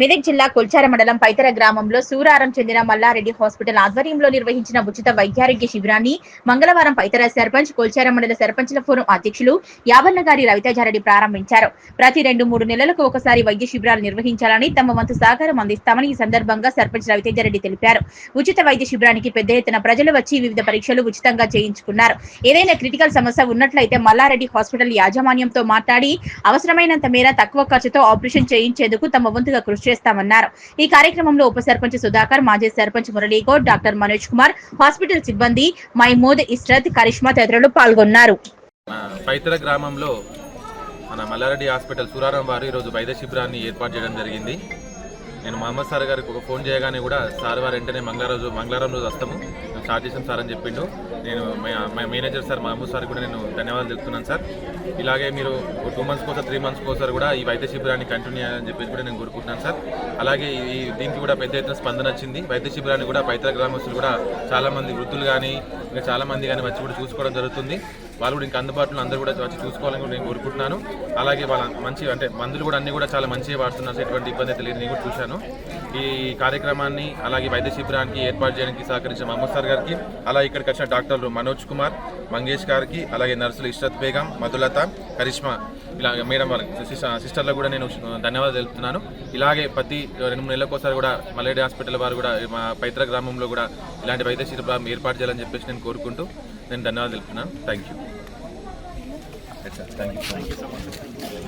మెదక్ జిల్లా కొల్చార మండలం పైతర గ్రామంలో సూరారం చెందిన మల్లారెడ్డి హాస్పిటల్ ఆధ్వర్యంలో నిర్వహించిన ఉచిత వైద్యారోగ్య శిబిరాన్ని మంగళవారం పైతర సర్పంచ్ కొల్చార మండల సర్పంచ్ల ఫోరం అధ్యక్షులు యావన్నగారి రవితేజారెడ్డి ప్రారంభించారు. ప్రతి రెండు మూడు నెలలకు ఒకసారి వైద్య శిబిరాలు నిర్వహించాలని తమ వంతు సహకారం అందిస్తామని ఈ సందర్భంగా సర్పంచ్ రవితేజారెడ్డి తెలిపారు. ఉచిత వైద్య శిబిరానికి పెద్ద ఎత్తున ప్రజలు వచ్చి వివిధ పరీక్షలు ఉచితంగా చేయించుకున్నారు. ఏదైనా క్రిటికల్ సమస్య ఉన్నట్లయితే మల్లారెడ్డి హాస్పిటల్ యాజమాన్యంతో మాట్లాడి అవసరమైనంత మేర తక్కువ ఖర్చుతో ఆపరేషన్ చేయించేందుకు తమ వంతుగా కృషి చేస్తామన్నారు. ఈ కార్యక్రమంలో ఉప సర్పంచ్ సుధాకర్ మాజీ సర్పంచ్ మురళీగౌడ్ డాక్టర్ మనోజ్ కుమార్ హాస్పిటల్ సిబ్బంది మైమూద్ ఇస్రత్ కరిష్మా తదితరులు పాల్గొన్నారు. పైతర గ్రామంలో మన మల్లారెడ్డి హాస్పిటల్ సూరారం వారు ఈరోజు వైద్య శిబిరాన్ని ఏర్పాటు చేయడం జరిగింది. నేను మహమ్మద్ సార్ గారికి ఒక ఫోన్ చేయగానే కూడా సార్ వారు వెంటనే మంగళ రోజు మంగళవారం రోజు వస్తాము. మేము స్టార్ట్ చేసాం సార్ అని చెప్పిండు. నేను మా- మేనేజర్ సార్ మహమ్మద్ సార్ కూడా నేను ధన్యవాదాలు తెలుపుతున్నాను సార్. ఇలాగే మీరు టూ మంత్స్ కోసం త్రీ మంత్స్ కోసం కూడా ఈ వైద్య శిబిరాన్ని కంటిన్యూ అని చెప్పేసి కూడా నేను కోరుకుంటున్నాను సార్. అలాగే ఈ దీనికి కూడా పెద్ద ఎత్తున స్పందన వచ్చింది. వైద్య శిబిరాన్ని కూడా పైతర గ్రామస్తులు కూడా చాలామంది వృద్ధులు కానీ ఇంకా చాలామంది కానీ వచ్చి కూడా చూసుకోవడం జరుగుతుంది. వాళ్ళు కూడా ఇంకా అందుబాటులో అందరూ కూడా వచ్చి చూసుకోవాలని కూడా నేను కోరుకుంటున్నాను. అలాగే వాళ్ళ మంచి అంటే మందులు కూడా అన్ని కూడా చాలా మంచిగా వాడుతున్నారు. ఎటువంటి ఇబ్బంది అయితే లేదు నేను కూడా చూశాను. ఈ కార్యక్రమాన్ని అలాగే వైద్య శిబిరానికి ఏర్పాటు చేయడానికి సహకరించిన మహమ్మద్ సార్ గారికి అలాగే ఇక్కడికి వచ్చిన డాక్టర్లు మనోజ్ కుమార్ మంగేష్ గారికి అలాగే నర్సులు ఇష్రత్ బేగం మధులత కరిష్మా ఇలా మేడం వారికి సిస్టర్లకు కూడా నేను ధన్యవాదాలు తెలుపుతున్నాను. ఇలాగే ప్రతి రెండు మూడు నెలలకోసారి కూడా మలేడి హాస్పిటల్ వారు కూడా మా పైత్ర గ్రామంలో కూడా ఇలాంటి వైద్య శిబిరం ఏర్పాటు చేయాలని చెప్పేసి నేను కోరుకుంటూ నేను ధన్యవాదాలు తెలుపుతున్నాను. Thank you thank you